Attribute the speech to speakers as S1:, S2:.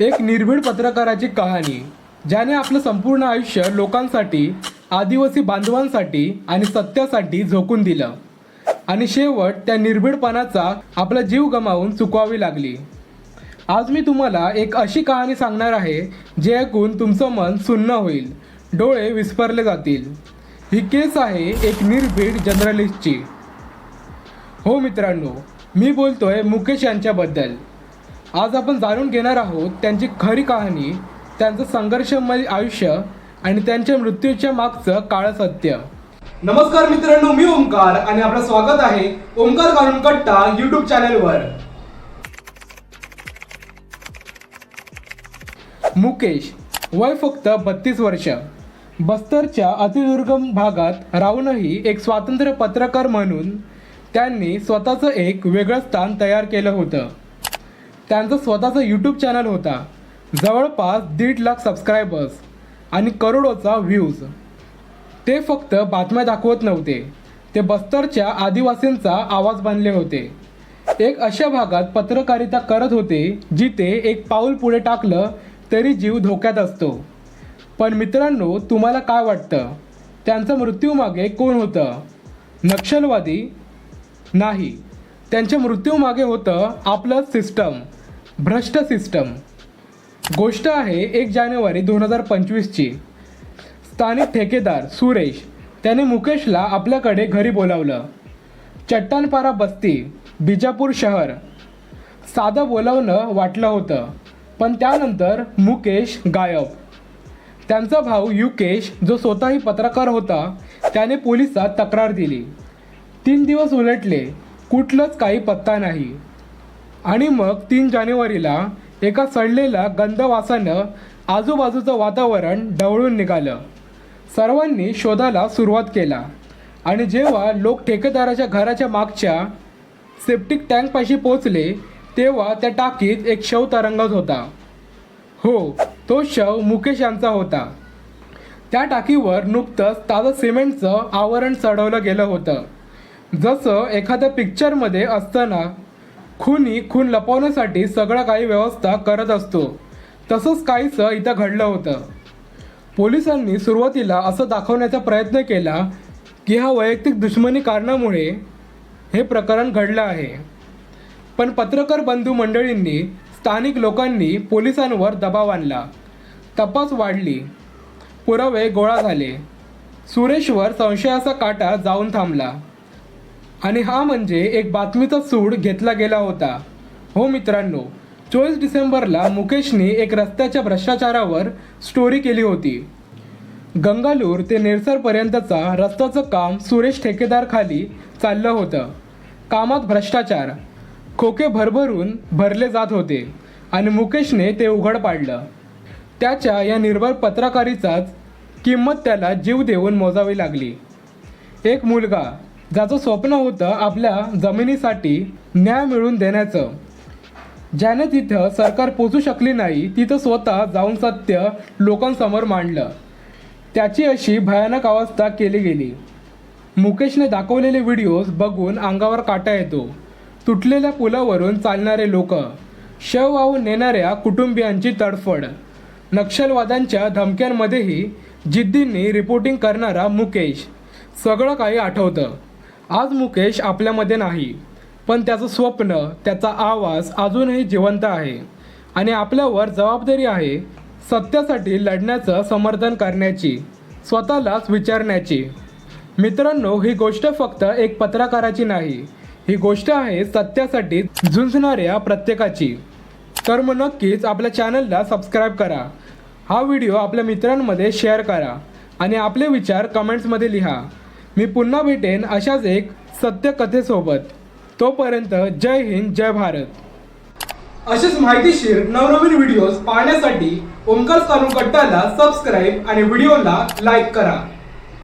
S1: एक निर्भीड पत्रकाराची कहाणी ज्याने आपलं संपूर्ण आयुष्य लोकांसाठी आदिवासी बांधवांसाठी आणि सत्यासाठी झोकून दिलं. आणि शेवट त्या निर्भीडपणाचा आपला जीव गमावून चुकवावी लागली. आज मी तुम्हाला एक अशी कहाणी सांगणार आहे जे ऐकून तुमचं मन सुन्न होईल डोळे विस्फरले जातील. ही केस आहे एक निर्भीड जर्नलिस्टची. हो मित्रांनो मी बोलतोय मुकेश यांच्याबद्दल. आज आपण जाणून घेणार आहोत त्यांची खरी कहाणी त्यांचं संघर्षमय आयुष्य आणि त्यांच्या मृत्यूच्या मागचं काळ सत्य. नमस्कार मित्रांनो मी ओंकार आणि आपलं स्वागत आहे ओंकार कानून कट्टा युट्यूब चॅनेलवर मुकेश वय फक्त बत्तीस वर्ष. बस्तरच्या अतिदुर्गम भागात राहूनही एक स्वातंत्र्य पत्रकार म्हणून त्यांनी स्वतःचं एक वेगळं स्थान तयार केलं होतं. त्यांचं स्वतःचं यूट्यूब चॅनल होता. जवळपास दीड लाख सबस्क्रायबर्स आणि करोडोचा व्ह्यूज ते फक्त बातम्या दाखवत नव्हते. ते बस्तरच्या आदिवासींचा आवाज बनले होते. एक अशा भागात पत्रकारिता करत होते जिथे एक पाऊल पुढे टाकलं तरी जीव धोक्यात असतो. पण मित्रांनो तुम्हाला काय वाटतं? त्यांचा मृत्यूमागे कोण होतं? नक्षलवादी नाही. त्यांच्या मृत्यूमागे होतं आपलं सिस्टम भ्रष्ट सिस्टम. गोष्ट आहे एक जानेवारी दोन हजार पंचवीसची. स्थानिक ठेकेदार सुरेश त्याने मुकेशला आपल्याकडे घरी बोलावलं. चट्टानपारा बस्ती बिजापूर शहर. साधं बोलावणं वाटलं होतं पण त्यानंतर मुकेश गायब. त्यांचा भाऊ युकेश जो स्वतःही पत्रकार होता त्याने पोलिसात तक्रार दिली. तीन दिवस उलटले कुठलंच काही पत्ता नाही. आणि मग तीन जानेवारीला एका सडलेल्या गंधवासानं आजूबाजूचं वातावरण ढवळून निघालं. सर्वांनी शोधाला सुरुवात केला. आणि जेव्हा लोक ठेकेदाराच्या घराच्या मागच्या सेप्टिक टँकपाशी पोचले तेव्हा त्या टाकीत एक शव तरंगत होता. हो तो शव मुकेश यांचा होता. त्या टाकीवर नुकतंच ताजं सिमेंटचं आवरण चढवलं गेलं होतं. जसं एखाद्या पिक्चरमध्ये असताना खुनी खून लपवण्यासाठी सगळं काही व्यवस्था करत असतो. तसंच काहीसं इथं घडलं होतं. पोलिसांनी सुरुवातीला असं दाखवण्याचा प्रयत्न केला की हा वैयक्तिक दुश्मनी कारणामुळे हे प्रकरण घडलं आहे. पण पत्रकार बंधू मंडळींनी स्थानिक लोकांनी पोलिसांवर दबाव आणला. तपास वाढली. पुरावे गोळा झाले. सुरेशवर संशयाचा काटा जाऊन थांबला. आणि हा म्हणजे एक बातमीचा सूड घेतला गेला होता. हो मित्रांनो चोवीस डिसेंबरला मुकेशने एक रस्त्याच्या भ्रष्टाचारावर स्टोरी केली होती. गंगालूर ते नेरसरपर्यंतचा रस्त्याचं काम सुरेश ठेकेदार खाली चाललं होतं. कामात भ्रष्टाचार खोके भरभरून भरले जात होते आणि मुकेशने ते उघड पाडलं. त्याच्या या निर्भर पत्रकारीचाच किंमत त्याला जीव देऊन मोजावी लागली. एक मुलगा ज्याचं स्वप्न होतं आपल्या जमिनीसाठी न्याय मिळवून देण्याचं. ज्याने तिथं सरकार पोचू शकली नाही तिथं स्वतः जाऊन सत्य लोकांसमोर मांडलं. त्याची अशी भयानक अवस्था केली गेली. मुकेशने दाखवलेले व्हिडिओज बघून अंगावर काटा येतो. तुटलेल्या पुलावरून चालणारे लोक शव वाहून नेणाऱ्या कुटुंबियांची तडफड. नक्षलवाद्यांच्या धमक्यांमध्येही जिद्दींनी रिपोर्टिंग करणारा मुकेश. सगळं काही आठवतं. आज मुकेश आपल्यामध्ये नाही पण त्याचं स्वप्न त्याचा आवाज अजूनही जिवंत आहे. आणि आपल्यावर जबाबदारी आहे सत्यासाठी लढण्याचं समर्थन करण्याची स्वतःलाच विचारण्याची. मित्रांनो ही गोष्ट फक्त एक पत्रकाराची नाही ही गोष्ट आहे सत्यासाठी झुंजणाऱ्या प्रत्येकाची. तर मग नक्कीच आपल्या चॅनलला सबस्क्राईब करा हा व्हिडिओ आपल्या मित्रांमध्ये शेअर करा आणि आपले विचार कमेंट्समध्ये लिहा. मी पुन्हा भेटेन अशाच एक सत्यकथेसोबत. तोपर्यंत जय हिंद जय भारत. असेच माहितीशीर नवनवीन व्हिडिओज पाहण्यासाठी ओंकार सानू कट्टाला सबस्क्राईब आणि व्हिडिओला लाईक करा.